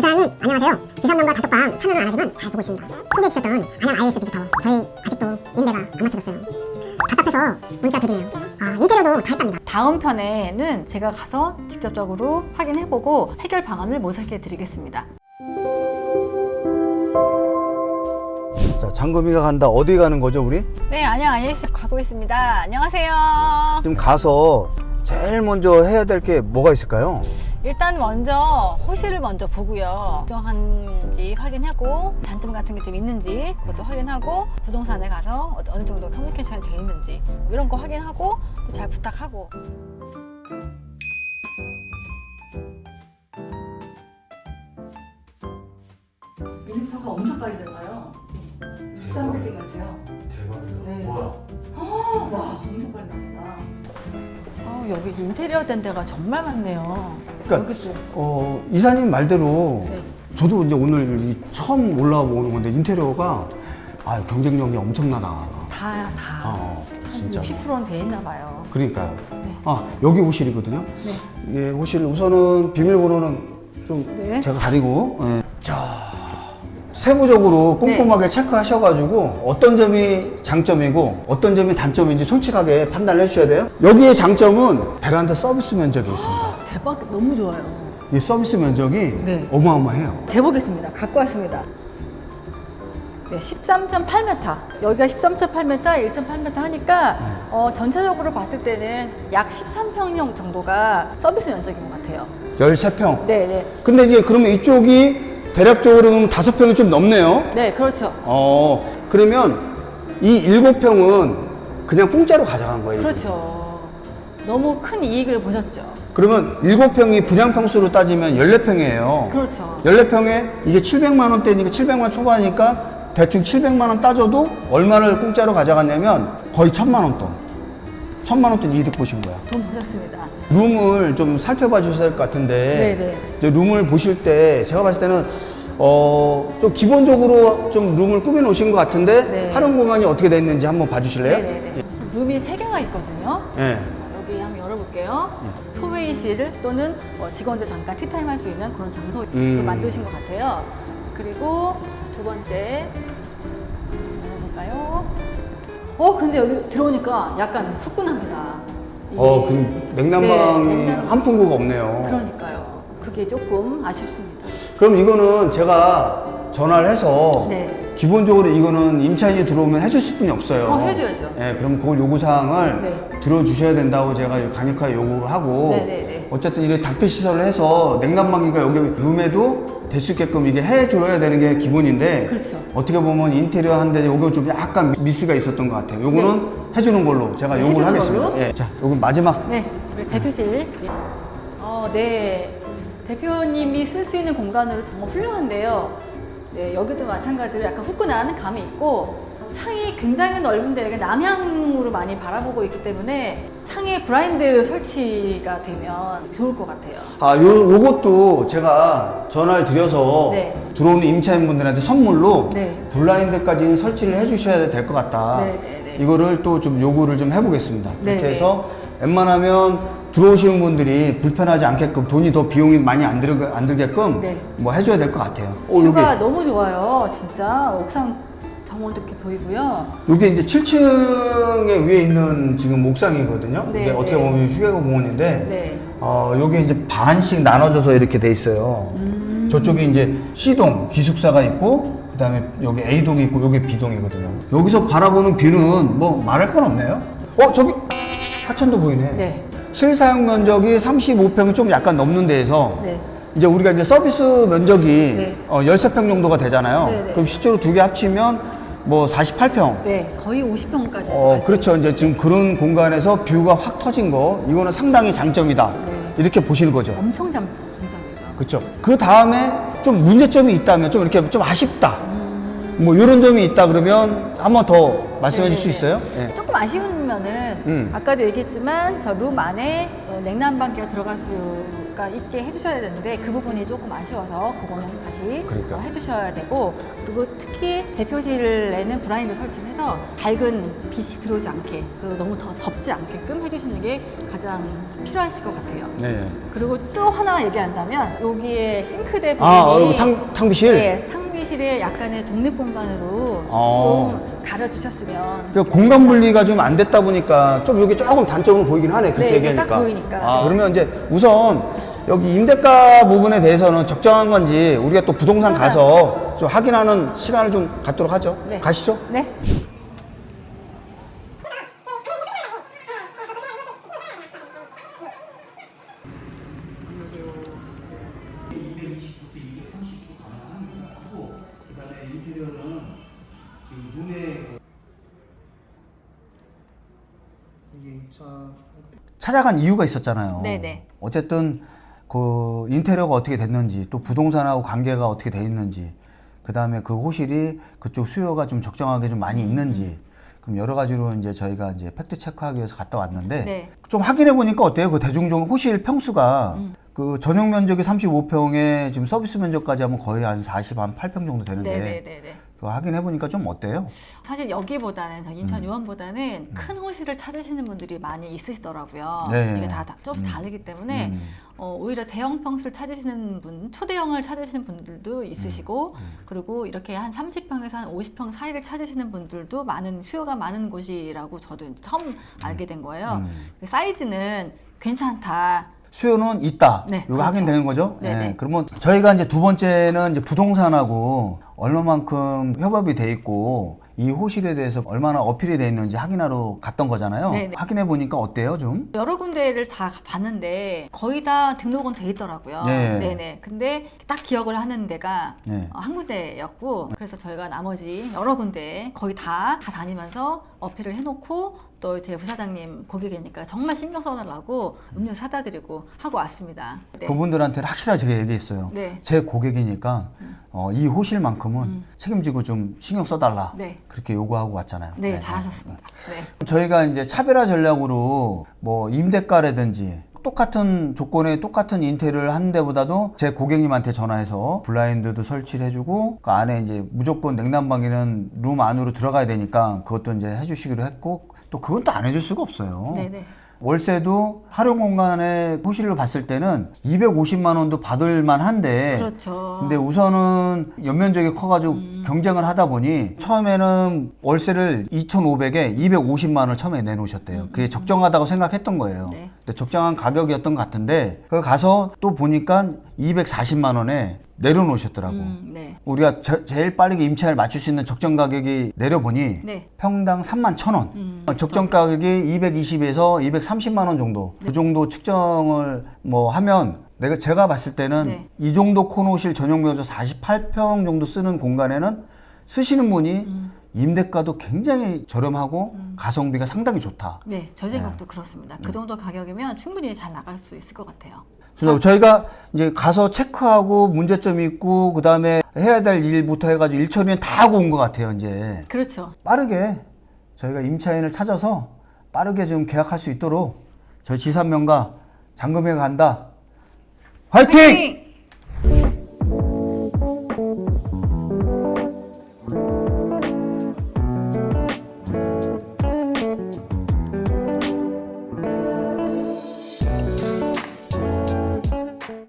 부사장님 안녕하세요. 지선명과 단톡방 참여는 안 하지만 잘 보고 있습니다. 소개해 주셨던 안양 IS 비지타워 저희 아직도 임대가 안 맞춰졌어요. 답답해서 문자 드리네요. 아 인테리어도 다 했답니다. 다음 편에는 제가 가서 직접적으로 확인해보고 해결 방안을 모색해 드리겠습니다. 자, 장금이가 간다. 어디 가는 거죠, 우리? 네, 안녕 IS 가고 있습니다. 안녕하세요. 지금 가서 제일 먼저 해야 될 게 뭐가 있을까요? 일단 먼저 호실을 먼저 보고요. 정한지 확인하고 단점 같은 게 좀 있는지 그것도 확인하고 부동산에 가서 어- 어느 정도 커뮤니케이션이 돼 있는지 뭐 이런 거 확인하고 또 잘 부탁하고 밀리터가 엄청 빨리 들어가요. 비싼 빌딩 같아요. 대박이다. 네. 뭐야? 와, 엄청 빨리 나온다. 아, 여기 인테리어 된 데가 정말 많네요. 그러니까. 어, 이사님 말대로 네. 저도 이제 오늘 이 처음 올라오는 건데 인테리어가 아, 경쟁력이 엄청나다. 다, 다. 어, 한 진짜. 60%는 돼 있나 봐요. 그러니까요. 네. 아, 여기 호실이거든요. 예, 호실 우선은 비밀번호는 좀 네. 제가 가리고 예. 자 세부적으로 꼼꼼하게 체크하셔가지고 어떤 점이 장점이고 어떤 점이 단점인지 솔직하게 판단을 해주셔야 돼요. 여기의 장점은 베란다 서비스 면적이 있습니다. 대박, 너무 좋아요. 이 서비스 면적이 네. 어마어마해요. 재보겠습니다. 갖고 왔습니다. 네, 13.8m. 여기가 13.8m, 1.8m 하니까 어, 전체적으로 봤을 때는 약 13평형 정도가 서비스 면적인 것 같아요. 13평. 네, 네. 근데 이제 그러면 이쪽이 대략적으로 그럼 5평이 좀 넘네요. 네, 그렇죠. 어, 그러면 이 7평은 그냥 공짜로 가져간 거예요. 그렇죠. 너무 큰 이익을 보셨죠. 그러면 7평이 분양 평수로 따지면 14평이에요. 그렇죠. 14평에 이게 700만 원대니까 700만 초반이니까 대충 700만 원 따져도 얼마를 공짜로 가져갔냐면 거의 1000만 원 돈. 1000만 원돈 이득 보신 거야. 돈 보셨습니다. 룸을 좀 살펴봐 주셔야 될 것 같은데 네네. 이제 룸을 보실 때 제가 봤을 때는 어, 좀 기본적으로 좀 룸을 꾸며 놓으신 것 같은데 네. 활용 공간이 어떻게 돼 있는지 한번 봐주실래요? 네네네. 룸이 세 개가 있거든요. 예. 자, 여기 한번 열어볼게요. 소회의실 또는 뭐 직원들 잠깐 티타임 할 수 있는 그런 장소를 음. 만드신 것 같아요. 그리고 두 번째 열어볼까요? 어, 근데 여기 들어오니까 약간 후끈합니다. 어, 그럼 냉난방이 네, 냉난- 한 풍구가 없네요. 그러니까요. 그게 조금 아쉽습니다. 그럼 이거는 제가 전화를 해서 네. 기본적으로 이거는 임차인이 들어오면 해주실 분이 없어요. 어, 해줘야죠. 예, 그럼 그 요구사항을 네. 들어주셔야 된다고 제가 강력하게 요구를 하고 네, 네, 네. 어쨌든 이렇게 닥터 시설을 해서 냉난방기가 여기 룸에도 될 수 있게끔 이게 해줘야 되는 게 기본인데 그렇죠. 어떻게 보면 인테리어 한데 요거 좀 약간 미스가 있었던 것 같아요. 요거는 해주는 걸로 제가 네, 요구를 해주는 하겠습니다. 걸로? 예, 자, 요거 마지막 네, 우리 대표실. 어, 네. 대표님이 쓸 수 있는 공간으로 정말 훌륭한데요. 네, 여기도 마찬가지로 약간 후끈한 감이 있고 창이 굉장히 넓은데 여기 남향으로 많이 바라보고 있기 때문에 창에 브라인드 설치가 되면 좋을 것 같아요. 아, 요, 요것도 제가 전화를 드려서 네. 들어오는 임차인분들한테 선물로 네. 블라인드까지 설치를 해 주셔야 될 것 같다. 네, 네, 네. 이거를 또 좀 요구를 좀 해보겠습니다. 네, 그렇게 네. 해서 웬만하면 들어오시는 분들이 불편하지 않게끔 돈이 더 비용이 많이 안, 들, 안 들게끔 네. 뭐 해줘야 될 것 같아요. 오, 뷰가 요게, 너무 좋아요. 진짜 옥상 정원도 이렇게 보이고요. 요게 이제 7층에 위에 있는 지금 옥상이거든요. 네, 이게 어떻게 네. 보면 휴게가 공원인데 네. 어, 여기 이제 반씩 나눠져서 이렇게 돼 있어요. 음. 저쪽에 이제 C동 기숙사가 있고, 그 다음에 여기 A동이 있고, 여기 B동이거든요. 여기서 바라보는 뷰는 뭐 말할 건 없네요. 어, 저기 하천도 보이네. 네. 실사용 면적이 35평이 좀 약간 넘는 데에서 네. 이제 우리가 이제 서비스 면적이 네. 어, 13평 정도가 되잖아요. 네, 네. 그럼 실제로 두 개 합치면 뭐 48평. 네, 거의 50평까지. 어, 그렇죠. 이제 지금 그런 공간에서 뷰가 확 터진 거, 이거는 상당히 장점이다. 네. 이렇게 보시는 거죠. 엄청 장점, 장점이죠. 그렇죠. 그 다음에 좀 문제점이 있다면 좀 이렇게 좀 아쉽다. 뭐 이런 점이 있다 그러면 한번 더 말씀해 줄수 네네네. 있어요? 예. 조금 아쉬우면은 음. 아까도 얘기했지만 저 룸 안에 어, 냉난방기가 들어갈 수가 효과가 있게 해주셔야 되는데 그 부분이 조금 아쉬워서 그거는 다시 그러니까. 어, 해주셔야 되고 그리고 특히 대표실에는 브라인드 설치해서 밝은 빛이 들어오지 않게 그리고 너무 더 덥지 않게끔 해주시는 게 가장 필요하실 것 같아요. 네. 그리고 또 하나 얘기한다면 여기에 싱크대 부분이 아, 어, 탕, 탕비실? 네, 탕비실에 약간의 독립 공간으로 어. 좀 가려주셨으면 그 공간 분리가 좀 안 됐다 보니까 좀 여기 조금 단점으로 보이긴 하네. 그렇게 네, 얘기하니까. 딱 보이니까. 아, 그러면 이제 우선 여기 임대가 부분에 대해서는 적정한 건지 우리가 또 부동산 부동산. 가서 좀 확인하는 시간을 좀 갖도록 하죠. 네. 가시죠. 네. 찾아간 이유가 있었잖아요. 네네. 어쨌든 그 인테리어가 어떻게 됐는지 또 부동산하고 관계가 어떻게 돼 있는지 그 다음에 그 호실이 그쪽 수요가 좀 적정하게 좀 많이 있는지 그럼 여러 가지로 이제 저희가 이제 팩트 체크하기 위해서 갔다 왔는데 네. 좀 확인해 보니까 어때요? 그 대중종 호실 평수가 그 전용 면적이 35평에 지금 서비스 면적까지 하면 거의 한 40, 한 8평 정도 되는데 네네네네. 확인해 보니까 좀 어때요? 사실 여기보다는 저 음. 인천 유원보다는 큰 호실을 찾으시는 분들이 많이 있으시더라고요. 네. 이게 다, 다 조금씩 다르기 때문에 음. 어, 오히려 대형 평수를 찾으시는 분, 초대형을 찾으시는 분들도 있으시고 음. 그리고 이렇게 한 30평에서 한 50평 사이를 찾으시는 분들도 많은 수요가 많은 곳이라고 저도 처음 알게 된 거예요. 음. 그 사이즈는 괜찮다. 수요는 있다. 네, 이거 그렇죠. 확인되는 거죠? 네네. 네, 그러면 저희가 이제 두 번째는 이제 부동산하고 얼마만큼 협업이 돼 있고 이 호실에 대해서 얼마나 어필이 돼 있는지 확인하러 갔던 거잖아요. 네네. 확인해 보니까 어때요, 좀? 여러 군데를 다 봤는데 거의 다 등록은 돼 있더라고요. 네. 네네. 근데 딱 기억을 하는 데가 네. 어, 한 군데였고 그래서 저희가 나머지 여러 군데 거의 다, 다 다니면서 어필을 해놓고 또 제 부사장님 고객이니까 정말 신경 써달라고 음료 사다 드리고 하고 왔습니다. 네. 그분들한테는 확실하게 제가 얘기했어요. 네. 제 고객이니까 어, 이 호실만큼은 책임지고 좀 신경 써달라. 음. 네. 그렇게 요구하고 왔잖아요. 네, 잘하셨습니다. 네. 저희가 이제 차별화 전략으로 뭐 임대가라든지 똑같은 조건에 똑같은 인테리어를 하는 데보다도 제 고객님한테 전화해서 블라인드도 설치를 해주고 그 안에 이제 무조건 냉난방에는 룸 안으로 들어가야 되니까 그것도 이제 해주시기로 했고 또 그건 또 안 해줄 수가 없어요. 네네. 월세도 활용 공간의 호실로 봤을 때는 250만 원도 받을 만한데 그렇죠. 근데 우선은 연면적이 커가지고 음. 경쟁을 하다 보니 처음에는 월세를 2,500에 250만 원을 처음에 내놓으셨대요. 그게 적정하다고 생각했던 거예요. 음. 네. 근데 적정한 가격이었던 것 같은데 그 가서 또 보니까 240만 원에 내려놓으셨더라고. 음, 네. 우리가 저- 제일 빠르게 임차를 맞출 수 있는 적정 가격이 내려보니 네. 평당 3만 천 원. 음, 적정 가격이 220에서 230만 원 정도. 네. 그 정도 측정을 뭐 하면 내가 제가 봤을 때는 네. 이 정도 코노실 전용 면적 48평 정도 쓰는 공간에는 쓰시는 분이 음. 임대가도 굉장히 저렴하고 가성비가 상당히 좋다. 네, 저 생각도 그렇습니다. 그 정도 가격이면 충분히 잘 나갈 수 있을 것 같아요. 그래서 저희가 이제 가서 체크하고 문제점이 있고 그 다음에 해야 될 일부터 해가지고 일 처리는 다 하고 온 것 같아요 이제 그렇죠. 빠르게 저희가 임차인을 찾아서 빠르게 좀 계약할 수 있도록 저희 지산명가 잠금회 간다 화이팅! 화이팅!